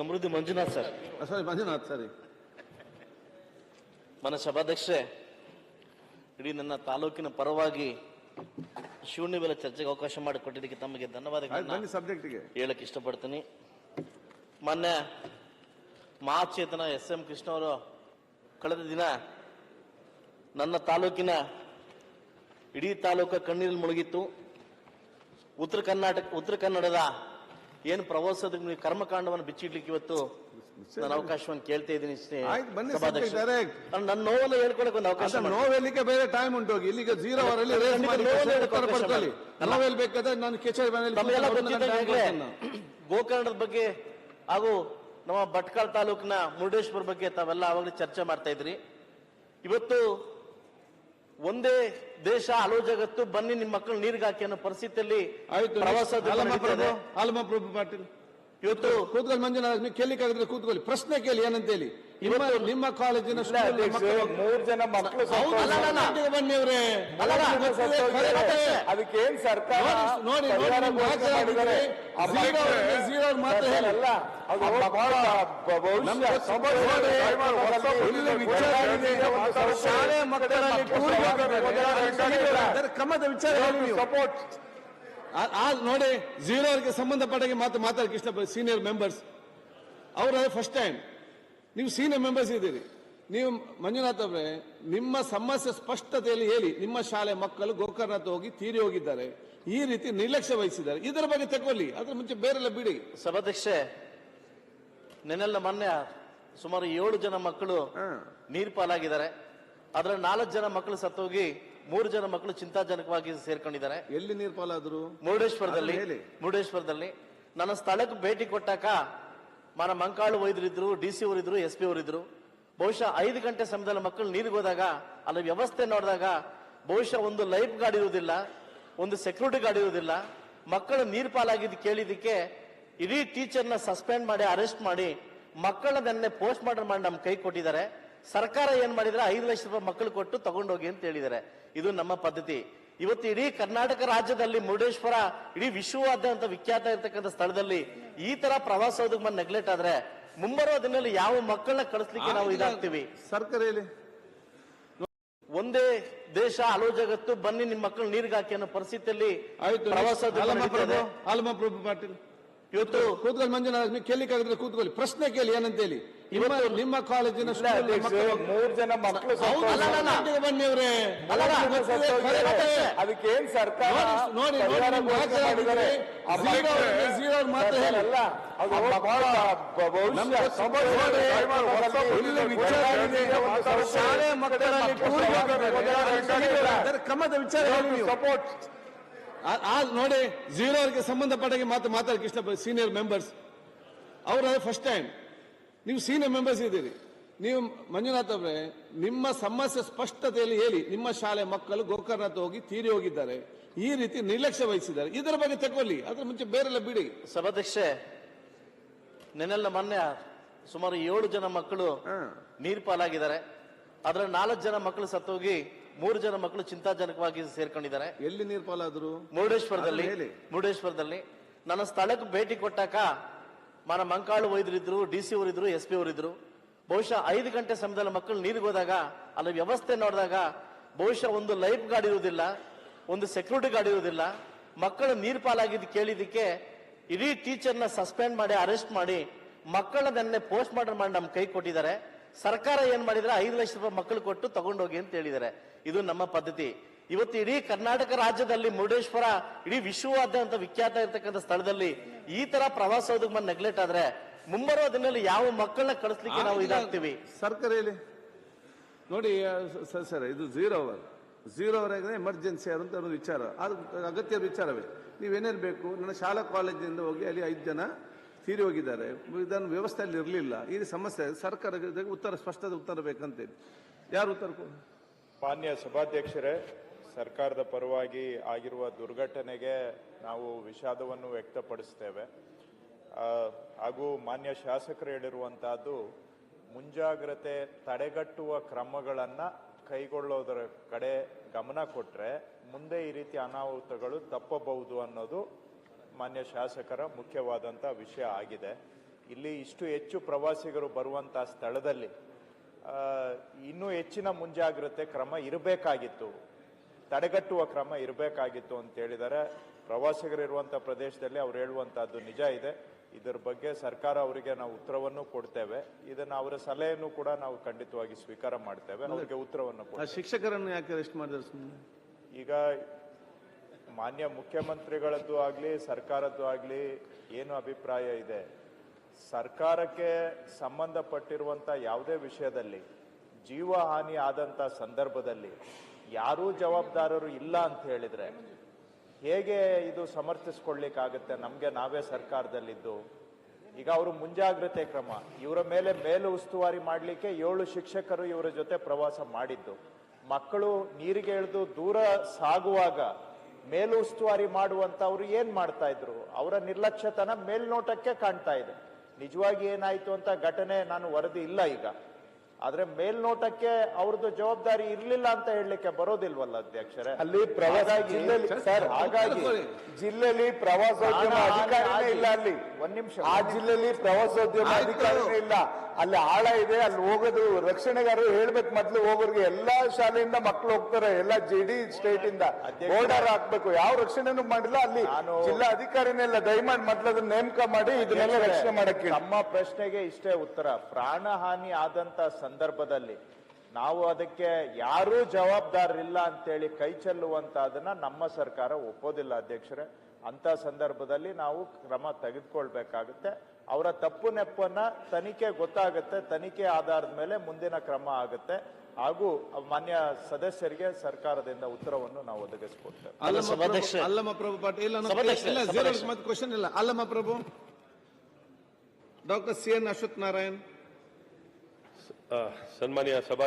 ಸಮೃದ್ಧಿ Manjunath sir. Sorry Manjunath ಸರಿ ಮನ ಸಭಾಧ್ಯಕ್ಷೆ ಇಡೀ ನನ್ನ ತಾಲೂಕಿನ ಪರವಾಗಿ ಶೂನ್ಯ ಬೆಲೆ ಚರ್ಚೆಗೆ ಅವಕಾಶ ಮಾಡಿಕೊಟ್ಟಿದ್ದಕ್ಕೆ ತಮಗೆ ಧನ್ಯವಾದಗಳನ್ನು ಸಬ್ಜೆಕ್ಟಿಗೆ ಹೇಳಕ್ ಇಷ್ಟಪಡ್ತೀನಿ. ಮೊನ್ನೆ ಮಹಾಚೇತನ ಎಸ್ ಎಂ ಕೃಷ್ಣ ಅವರು ಕಳೆದ ದಿನ ನನ್ನ ತಾಲೂಕಿನ ಇಡೀ ತಾಲೂಕ ಕಣ್ಣೀರಲ್ಲಿ ಮುಳುಗಿತ್ತು. ಉತ್ತರ ಕರ್ನಾಟಕ ಉತ್ತರ ಕನ್ನಡದ ಏನು ಪ್ರವಾಸದ ಕರ್ಮಕಾಂಡವನ್ನು ಬಿಚ್ಚಿಡ್ಲಿಕ್ಕೆ ಇವತ್ತು ನಾನು ಅವಕಾಶವನ್ನು ಕೇಳ್ತಾ ಇದ್ದೀನಿ ಆಯ್ತು, ಬನ್ನಿ ಸಭಾಧ್ಯಕ್ಷ. subject direct. ಅಲ್ಲ, ನನ್ನ ನೋವನ್ನು ಹೇಳ್ಕೊಳಕ್ ಒಂದು ಅವಕಾಶ ಅದ ಮಾಡಿ. ನೋವೆಲ್ಲಿಗೆ ಬೇರೆ ಟೈಮ್ ಉಂಟು ಹೋಗಿ ಇಲ್ಲಿಗೆ ಜೀರೋ ಅವರಲ್ಲಿ ರೇಸ್ ಖಂಡಿತ ಮಾಡಿ ನೋವು ಉತ್ತರ ಅವಕಾಶ ಪಡ್ಕೊಳ್ಳಿ ಮಾಡಿ. ನೋವೆಲ್ ಬೇಕಾದ್ರೆ ನಾನು ಕೆಚೇರಿ ಮನೆಯಲ್ಲಿ ತಮಗೆಲ್ಲ ಕೂತ್ಕೊಂಡು ಒಂದು ಗೊತ್ತಿದ್ದಂಗೆ ಗಂಟೆ ಈಗಲೇ ಆಗ್ಬೋದು ನಾನು. ಗೋಕರ್ಣದ ಬಗ್ಗೆ ಹಾಗೂ ನಮ್ಮ ಭಟ್ಕಳ ತಾಲೂಕಿನ ಮುರುಡೇಶ್ವರ ಬಗ್ಗೆ ತಾವೆಲ್ಲ ಅವಾಗಲೇ ಚರ್ಚೆ ಮಾಡ್ತಾ ಇದ್ರಿ ಇವತ್ತು ಒಂದೇ ದೇಶ ಹಲವು ಜಗತ್ತು ಬನ್ನಿ ನಿಮ್ಮ ಮಕ್ಕಳು ನೀರಿಗೆ ಹಾಕಿ ಅನ್ನೋ ಪರಿಸ್ಥಿತಿಯಲ್ಲಿ ಪ್ರವಾಸೋದ್ಯಮ ಆಲಮ ಪ್ರಭು ಪಾಟೀಲ್. ಇವತ್ತು ಕೂತ್ಕೊಳ್ಳಿ ಮಂಜುನಾಥ್ ನೀವು ಕೇಳಿಕಾಗಿದ್ರೆ ಕೂತ್ಕೊಳ್ಳಿ. ಪ್ರಶ್ನೆ ಕೇಳಿ ಏನಂತ ಹೇಳಿ. ನಿಮ್ಮ ಕಾಲೇಜಿನ ಮೂರ್ ಜನ ಮಕ್ಕಳು ಹೌದು, ಅಲ್ಲ, ಅಲ್ಲ, ಅಲ್ಲ. ಸತ್ತೋದ್ರು. ಬನ್ನಿ ಅವ್ರೆ. ಅಲ್ಲ, ಅಲ್ಲ, ಗೊತ್ತಿದೆ, ಸತ್ತೋಗಿದ್ದಾರೆ. ಕರೆಕ್ಟೇ. ಅದಕ್ಕೇನ್ ಸರ್ಕಾರ ನೋಡಿ, ಮಾತ್ರ ಮಕ್ಕಳಲ್ಲಿ. ಅದರ ಕ್ರಮದ ವಿಚಾರ ಹೇಳಿ ನೀವು. ಸಪೋರ್ಟ್ ಆ- ಆ ನೋಡಿ ಝೀರೋ ಸಂಬಂಧಪಟ್ಟಾಗಿ ಸಂಬಂಧಪಟ್ಟಾಗೆ ಮಾತು ಮಾತಾಡಕ್ಕೆ ಇಷ್ಟ ಸೀನಿಯರ್ ಮೆಂಬರ್ಸ್ ಅವರು ಫಸ್ಟ್ ಟೈಮ್ ನೀವು ಸೀನಿಯರ್ ಮೆಂಬರ್ಸ್ ಇದ್ದೀರಿ. ನೀವು ಮಂಜುನಾಥ್ ಅವರೇ ನಿಮ್ಮ ಸಮಸ್ಯೆ ಸ್ಪಷ್ಟತೆಯಲ್ಲಿ ಹೇಳಿ ನಿಮ್ಮ ಶಾಲೆ ಮಕ್ಕಳು ಗೋಕರ್ಣಾಥ್ ಹೋಗಿ ತೀರಿ ಹೋಗಿದ್ದಾರೆ. ಈ ರೀತಿ ನಿರ್ಲಕ್ಷ್ಯ ವಹಿಸಿದ್ದಾರೆ. ಇದರ ಬಗ್ಗೆ ತಗೊಳ್ಳಿ ಅದ್ರ ಮುಂಚೆ ಬೇರೆಲ್ಲ ಬಿಡಿ. ಸಭಾಧ್ಯಕ್ಷೆ ನೆನೆಲ್ಲ ಮೊನ್ನೆ ಸುಮಾರು ಏಳು ಜನ ಮಕ್ಕಳು ನೀರು ಪಾಲಾಗಿದ್ದಾರೆ ಅದರ ನಾಲ್ಕು ಜನ ಮಕ್ಕಳು ಸತ್ತೋಗಿ ಮೂರು ಜನ ಮಕ್ಕಳು ಚಿಂತಾಜನಕವಾಗಿ ಸೇರ್ಕೊಂಡಿದ್ದಾರೆ. ಎಲ್ಲಿ ನೀರ್ ಪಾಲಾದ್ರು ಮುರುಡೇಶ್ವರದಲ್ಲಿ ಹೇಳಿ. ಮುರುಡೇಶ್ವರದಲ್ಲಿ. ನನ್ನ ಸ್ಥಳಕ್ಕೆ ಭೇಟಿ ಕೊಟ್ಟಾಗ ಮನ ಮಂಕಾಳು ವೈದ್ಯರಿದ್ರು ಡಿ ಸಿ ಅವರಿದ್ರು ಎಸ್ ಪಿ ಅವರಿದ್ರು. ಬಹುಶಃ ಐದು ಗಂಟೆ ಸಮಯದಲ್ಲಿ ಮಕ್ಕಳು ನೀರಿಗೆ ಹೋದಾಗ ಅಲ್ಲಿ ವ್ಯವಸ್ಥೆ ನೋಡಿದಾಗ ಬಹುಶಃ ಒಂದು ಲೈಫ್ ಗಾರ್ಡ್ ಇರುವುದಿಲ್ಲ ಒಂದು ಸೆಕ್ಯೂರಿಟಿ ಗಾರ್ಡ್ ಇರುವುದಿಲ್ಲ. ಮಕ್ಕಳು ನೀರ್ ಪಾಲಾಗಿದ್ದು ಕೇಳಿದ್ದಕ್ಕೆ ಇಡೀ ಟೀಚರ್ನ ಸಸ್ಪೆಂಡ್ ಮಾಡಿ ಅರೆಸ್ಟ್ ಮಾಡಿ ಮಕ್ಕಳ ನೆನ್ನೆ ಪೋಸ್ಟ್ ಮಾರ್ಟಮ್ ಮಾಡಿ ನಮ್ಮ ಕೈ ಕೊಟ್ಟಿದ್ದಾರೆ. ಸರ್ಕಾರ ಏನ್ ಮಾಡಿದ್ರೆ ಐದು ಲಕ್ಷ ರೂಪಾಯಿ ಮಕ್ಕಳು ಕೊಟ್ಟು ತಗೊಂಡೋಗಿ ಅಂತ ಹೇಳಿದ್ದಾರೆ. ಇದು ನಮ್ಮ ಪದ್ಧತಿ. ಇವತ್ತು ಇಡೀ ಕರ್ನಾಟಕ ರಾಜ್ಯದಲ್ಲಿ ಮುರುಡೇಶ್ವರ ಇಡೀ ವಿಶ್ವವಾದ್ಯಂತ ವಿಖ್ಯಾತ ಇರತಕ್ಕಂಥ ಸ್ಥಳದಲ್ಲಿ ಈ ತರ ಪ್ರವಾಸೋದ್ಯಮ ನೆಗ್ಲೆಕ್ಟ್ ಆದ್ರೆ ಮುಂಬರುವ ದಿನದಲ್ಲಿ ಯಾವ ಮಕ್ಕಳನ್ನ ಕಳಿಸ್ಲಿಕ್ಕೆ ನಾವು ಇದಾಗ್ತೀವಿ. ಸರ್ಕಾರ ಹೇಳಿ. ಒಂದೇ ದೇಶ ಹಲೋ ಜಗತ್ತು ಬನ್ನಿ ನಿಮ್ಮ ಮಕ್ಕಳು ನೀರಿಗೆ ಹಾಕಿ ಅನ್ನೋ ಪರಿಸ್ಥಿತಿಯಲ್ಲಿ ಪ್ರವಾಸೋದ್ಯಮ ಪ್ರಭು ಪಾಟೀಲ್. ಇವತ್ತು ಕೂತ್ಕೊಳ್ಳಿ ಮಂಜುನಾಥ್ ನೀವು ಕೇಳಿಕಾಗಿದ್ರೆ ಕೂತ್ಕೊಳ್ಳಿ. ಪ್ರಶ್ನೆ ಕೇಳಿ ಏನಂತ ಹೇಳಿ. ನಿಮ್ಮ ನಿಮ್ಮ ಕಾಲೇಜಿನ ಮೂರ್ ಜನ ಮಕ್ಕಳು ಹೌದು, ಸತ್ತೋದ್ರು. ಅಲ್ಲ, ಅಲ್ಲ, ಅಲ್ಲ. ಬನ್ನಿ ಅವ್ರೆ. ಅಲ್ಲ, ಅಲ್ಲ, ಗೊತ್ತಿದೆ, ಅದಕ್ಕೇನ್ ಸರ್ಕಾರ? ನೋಡಿ, ಮಕ್ಕಳು- ಶಾಲೆ ಅದರ ಕ್ರಮದ ವಿಚಾರ. ಸಪೋರ್ಟ್ ನೋಡಿ ಝೀರೋ ಅವ್ರಿಗೆ ಸಂಬಂಧಪಟ್ಟಾಗೆ ಮಾತು ಮಾತಾಡಕ್ಕೆ ಇಷ್ಟ ಸೀನಿಯರ್ ಮೆಂಬರ್ಸ್ ಅವ್ರ ಫಸ್ಟ್ ಟೈಮ್ ನೀವು ಸೀನಿಯರ್ ಮೆಂಬರ್ಸ್ ಇದ್ದೀರಿ. ನೀವು ಮಂಜುನಾಥ್ ಅವರೇ ನಿಮ್ಮ ಸಮಸ್ಯೆ ಸ್ಪಷ್ಟತೆಯಲ್ಲಿ ಹೇಳಿ ನಿಮ್ಮ ಶಾಲೆ ಮಕ್ಕಳು ಗೋಕರ್ಣನಾಥ್ ಹೋಗಿ ತೀರಿ ಹೋಗಿದ್ದಾರೆ. ಈ ರೀತಿ ನಿರ್ಲಕ್ಷ್ಯ ವಹಿಸಿದ್ದಾರೆ. ಇದರ ಬಗ್ಗೆ ತಗೊಳ್ಳಿ ಅದ್ರ ಮುಂಚೆ ಬೇರೆಲ್ಲ ಬಿಡಿ. ಸಭಾಧ್ಯಕ್ಷೆ ನೆನೆಲ್ಲ ಮೊನ್ನೆ ಸುಮಾರು ಏಳು ಜನ ಮಕ್ಕಳು ನೀರ್ ಪಾಲಾಗಿದ್ದಾರೆ ಅದರ ನಾಲ್ಕು ಜನ ಮಕ್ಕಳು ಸತ್ತೋಗಿ ಮೂರು ಜನ ಮಕ್ಕಳು ಚಿಂತಾಜನಕವಾಗಿ ಸೇರ್ಕೊಂಡಿದ್ದಾರೆ. ಎಲ್ಲಿ ನೀರು ಪಾಲಾದ್ರು ಮುರುಡೇಶ್ವರದಲ್ಲಿ ಅದನ್ನ ಹೇಳಿ. ಮುರುಡೇಶ್ವರದಲ್ಲಿ. ನನ್ನ ಸ್ಥಳಕ್ಕೆ ಭೇಟಿ ಕೊಟ್ಟಾಗ ಮನ ಮಂಕಾಳು ವೈದ್ಯರಿದ್ರು ಡಿ ಸಿ ಅವರಿದ್ರು ಎಸ್ ಪಿ ಅವರಿದ್ರು. ಬಹುಶಃ ಐದು ಗಂಟೆ ಸಮಯದಲ್ಲಿ ಮಕ್ಕಳು ನೀರಿಗೆ ಹೋದಾಗ ಅಲ್ಲಿ ವ್ಯವಸ್ಥೆ ನೋಡಿದಾಗ ಬಹುಶಃ ಒಂದು ಲೈಫ್ ಗಾರ್ಡ್ ಇರುವುದಿಲ್ಲ ಒಂದು ಸೆಕ್ಯೂರಿಟಿ ಗಾರ್ಡ್ ಇರುವುದಿಲ್ಲ. ಮಕ್ಕಳು ನೀರು ಪಾಲಾಗಿದ್ದು ಕೇಳಿದ್ದಕ್ಕೆ ಇಡೀ ಟೀಚರ್ನ ಸಸ್ಪೆಂಡ್ ಮಾಡಿ ಅರೆಸ್ಟ್ ಮಾಡಿ ಮಕ್ಕಳ ನೆನ್ನೆ ಪೋಸ್ಟ್ ಮಾರ್ಟಮ್ ಮಾಡಿ ನಮ್ಮ ಕೈ ಕೊಟ್ಟಿದ್ದಾರೆ. ಸರ್ಕಾರ ಏನ್ ಮಾಡಿದ್ರೆ ಐದು ಲಕ್ಷ ರೂಪಾಯಿ ಮಕ್ಕಳು ಕೊಟ್ಟು ತಗೊಂಡೋಗಿ ಅಂತ ಹೇಳಿದ್ದಾರೆ. ಇದು ನಮ್ಮ ಪದ್ಧತಿ. ಇವತ್ತು ಇಡೀ ಕರ್ನಾಟಕ ರಾಜ್ಯದಲ್ಲಿ ಮುರುಡೇಶ್ವರ ಇಡೀ ವಿಶ್ವವಾದ್ಯಂತ ವಿಖ್ಯಾತ ಇರತಕ್ಕಂಥ ಸ್ಥಳದಲ್ಲಿ ಈ ತರ ಪ್ರವಾಸೋದ್ಯಮ ನೆಗ್ಲೆಕ್ಟ್ ಆದ್ರೆ ಮುಂಬರುವ ದಿನದಲ್ಲಿ ಯಾವ ಮಕ್ಕಳನ್ನ ಕಳಿಸ್ಲಿಕ್ಕೆ ನಾವು ಇದಾಗ್ತೀವಿ? ಸರ್ಕಾರ ಹೇಳಿ. ನೋಡಿ ಆ, ಸ- ಸ- ಸರ್ ಇದು ಝೀರೋ ಅವರ್ ಝೀರೋ ಅವರ್ ಆಗಿದ್ರೆ ಎಮರ್ಜೆನ್ಸಿ ಅಂತ ಒಂದು ವಿಚಾರ. ಅದು ಅಗತ್ಯ ವಿಚಾರವೇ. ನೀವೇನೇನು ಬೇಕು? ನನ್ನ ಶಾಲಾ ಕಾಲೇಜಿನಿಂದ ಹೋಗಿ ಅಲ್ಲಿ ಐದು ಜನ ತೀರಿ ಹೋಗಿದ್ದಾರೆ. ಇದನ್ನು ವ್ಯವಸ್ಥೆಯಲ್ಲಿ ಇರಲಿಲ್ಲ. ಈ ಸಮಸ್ಯೆ ಸರ್ಕಾರ ಉತ್ತರ, ಸ್ಪಷ್ಟದ ಉತ್ತರ ಬೇಕಂತೇಳಿ. ಯಾರು ಉತ್ತರ ಮಾನ್ಯ ಸಭಾಧ್ಯಕ್ಷರೇ, ಸರ್ಕಾರದ ಪರವಾಗಿ ಆಗಿರುವ ದುರ್ಘಟನೆಗೆ ನಾವು ವಿಷಾದವನ್ನು ವ್ಯಕ್ತಪಡಿಸ್ತೇವೆ. ಹಾಗೂ ಮಾನ್ಯ ಶಾಸಕರು ಹೇಳಿರುವಂತಹದ್ದು, ಮುಂಜಾಗ್ರತೆ ತಡೆಗಟ್ಟುವ ಕ್ರಮಗಳನ್ನು ಕೈಗೊಳ್ಳೋದರ ಕಡೆ ಗಮನ ಕೊಟ್ಟರೆ ಮುಂದೆ ಈ ರೀತಿ ಅನಾಹುತಗಳು ತಪ್ಪಬಹುದು ಅನ್ನೋದು ಮಾನ್ಯ ಶಾಸಕರ ಮುಖ್ಯವಾದಂಥ ವಿಷಯ ಆಗಿದೆ. ಇಲ್ಲಿ ಇಷ್ಟು ಹೆಚ್ಚು ಪ್ರವಾಸಿಗರು ಬರುವಂಥ ಸ್ಥಳದಲ್ಲಿ ಇನ್ನೂ ಹೆಚ್ಚಿನ ಮುಂಜಾಗ್ರತೆ ಕ್ರಮ ಇರಬೇಕಾಗಿತ್ತು. ತಡೆಗಟ್ಟುವ ಕ್ರಮ ಇರಬೇಕಾಗಿತ್ತು ಅಂತ ಹೇಳಿದ್ದಾರೆ. ಪ್ರವಾಸಿಗರಿರುವಂಥ ಪ್ರದೇಶದಲ್ಲಿ ಅವ್ರು ಹೇಳುವಂಥದ್ದು ನಿಜ ಇದೆ. ಇದರ ಬಗ್ಗೆ ಸರ್ಕಾರ ಅವರಿಗೆ ನಾವು ಉತ್ತರವನ್ನು ಕೊಡ್ತೇವೆ. ಇದನ್ನು ಅವರ ಸಲಹೆಯನ್ನು ಕೂಡ ನಾವು ಖಂಡಿತವಾಗಿ ಸ್ವೀಕಾರ ಮಾಡ್ತೇವೆ. ಅವರಿಗೆ ಉತ್ತರವನ್ನು ಶಿಕ್ಷಕರನ್ನು ಯಾಕೆ ಅರೆಸ್ಟ್ ಮಾಡಿದ್ರು ಈಗ ಮಾನ್ಯ ಮುಖ್ಯಮಂತ್ರಿಗಳದ್ದು ಆಗಲಿ, ಸರ್ಕಾರದ್ದು ಆಗಲಿ ಏನು ಅಭಿಪ್ರಾಯ ಇದೆ? ಸರ್ಕಾರಕ್ಕೆ ಸಂಬಂಧಪಟ್ಟಿರುವಂಥ ಯಾವುದೇ ವಿಷಯದಲ್ಲಿ, ಜೀವ ಹಾನಿ ಆದಂಥ ಸಂದರ್ಭದಲ್ಲಿ ಯಾರೂ ಜವಾಬ್ದಾರರು ಇಲ್ಲ ಅಂತ ಹೇಳಿದರೆ ಹೇಗೆ ಇದು ಸಮರ್ಥಿಸ್ಕೊಳ್ಳಿಕ್ಕಾಗುತ್ತೆ? ನಮಗೆ ನಾವೇ ಸರ್ಕಾರದಲ್ಲಿದ್ದು. ಈಗ ಅವರು ಮುಂಜಾಗ್ರತೆ ಕ್ರಮ, ಇವರ ಮೇಲೆ ಮೇಲು ಉಸ್ತುವಾರಿ ಮಾಡಲಿಕ್ಕೆ ಏಳು ಶಿಕ್ಷಕರು ಇವರ ಜೊತೆ ಪ್ರವಾಸ ಮಾಡಿದ್ದು. ಮಕ್ಕಳು ನೀರಿಗೆ ಇಳಿದು ದೂರ ಸಾಗುವಾಗ ಮೇಲು ಉಸ್ತುವಾರಿ ಮಾಡುವಂತವ್ರು ಏನ್ ಮಾಡ್ತಾ ಇದ್ರು? ಅವರ ನಿರ್ಲಕ್ಷ್ಯತನ ಮೇಲ್ನೋಟಕ್ಕೆ ಕಾಣ್ತಾ ಇದೆ. ನಿಜವಾಗಿ ಏನಾಯ್ತು ಅಂತ ಘಟನೆ ನಾನು ವರದಿ ಇಲ್ಲ ಈಗ. ಆದ್ರೆ ಮೇಲ್ನೋಟಕ್ಕೆ ಅವ್ರದ್ದು ಜವಾಬ್ದಾರಿ ಇರ್ಲಿಲ್ಲ ಅಂತ ಹೇಳಲಿಕ್ಕೆ ಬರೋದಿಲ್ವಲ್ಲ ಅಧ್ಯಕ್ಷರೇ? ಅಲ್ಲಿ ಪ್ರವಾಸ ಹಾಗಾಗಿ- ಜಿಲ್ಲೆಯಲ್ಲಿ ಸರ್ ಹಾಗಾಗಿ ಜಿಲ್ಲೆಯಲ್ಲಿ ಪ್ರವಾಸೋದ್ಯಮ ಅಧಿಕಾರಿನೇ ಇಲ್ಲ ಅಲ್ಲಿ. ಒಂದ್ ನಿಮಿಷ, ಆ ಜಿಲ್ಲೆಯಲ್ಲಿ ಪ್ರವಾಸೋದ್ಯಮ. ಅಧಿಕಾರಿನೇ ಇಲ್ಲ. ಅಲ್ಲಿ ಆಳ ಇದೆ ಅಲ್ಲಿ ಹೋಗೋದು ರಕ್ಷಣೆಗಾರರು ಹೇಳ್ಬೇಕು ಮೊದ್ಲು ಹೋಗೋರಿಗೆ. ಎಲ್ಲಾ ಶಾಲೆಯಿಂದ ಮಕ್ಕಳು ಹೋಗ್ತಾರೆ ಎಲ್ಲಾ ಜೆ ಡಿ ಸ್ಟೇಟ್ ಇಂದ ಬೋರ್ಡರ್ ಓರ್ಡರ್ ಹಾಕ್ಬೇಕು. ಯಾವ ರಕ್ಷಣೆನೂ ಮಾಡಿಲ್ಲ. ಅಲ್ಲಿ ನಾನು- ಜಿಲ್ಲಾ ಅಧಿಕಾರಿನೇ ಇಲ್ಲ. ದಯಮಾಡಿ ಮೊದ್ಲು ಅದನ್ನ ನೇಮಕ ಮಾಡಿ ಇದನ್ನೆಲ್ಲ ರಕ್ಷಣೆ ಮಾಡಕ್ಕೆ ನಮ್ಮ ಪ್ರಶ್ನೆಗೆ ಇಷ್ಟೇ ಉತ್ತರ. ಪ್ರಾಣ ಹಾನಿ ಆದಂತ ಸಂದರ್ಭದಲ್ಲಿ ನಾವು ಅದಕ್ಕೆ ಯಾರೂ ಜವಾಬ್ದಾರರಿಲ್ಲ ಅಂತೇಳಿ ಕೈ ಚೆಲ್ಲುವಂತದನ್ನ ನಮ್ಮ ಸರ್ಕಾರ ಒಪ್ಪೋದಿಲ್ಲ ಅಧ್ಯಕ್ಷರೇ. ಅಂತ ಸಂದರ್ಭದಲ್ಲಿ ನಾವು ಕ್ರಮ ತೆಗೆದುಕೊಳ್ಬೇಕಾಗುತ್ತೆ. ಅವರ ತಪ್ಪು ನೆಪ್ಪನ್ನ ತನಿಖೆ ಗೊತ್ತಾಗುತ್ತೆ. ತನಿಖೆ ಆಧಾರದ ಮೇಲೆ ಮುಂದಿನ ಕ್ರಮ ಆಗುತ್ತೆ. ಹಾಗೂ ಮಾನ್ಯ ಸದಸ್ಯರಿಗೆ ಸರ್ಕಾರದಿಂದ ಉತ್ತರವನ್ನು ನಾವು ಒದಗಿಸ್ಕೊಡ್ತೇವೆ. ಅಲ್ಲಮ್ಮ ಪ್ರಭು ಸಭಾಧ್ಯಕ್ಷರೇ. Allamma Prabhu Patil Allamma Prabhu? Doctor C N Ashwath Narayan. ಸನ್ಮಾನ್ಯ ಸಭಾ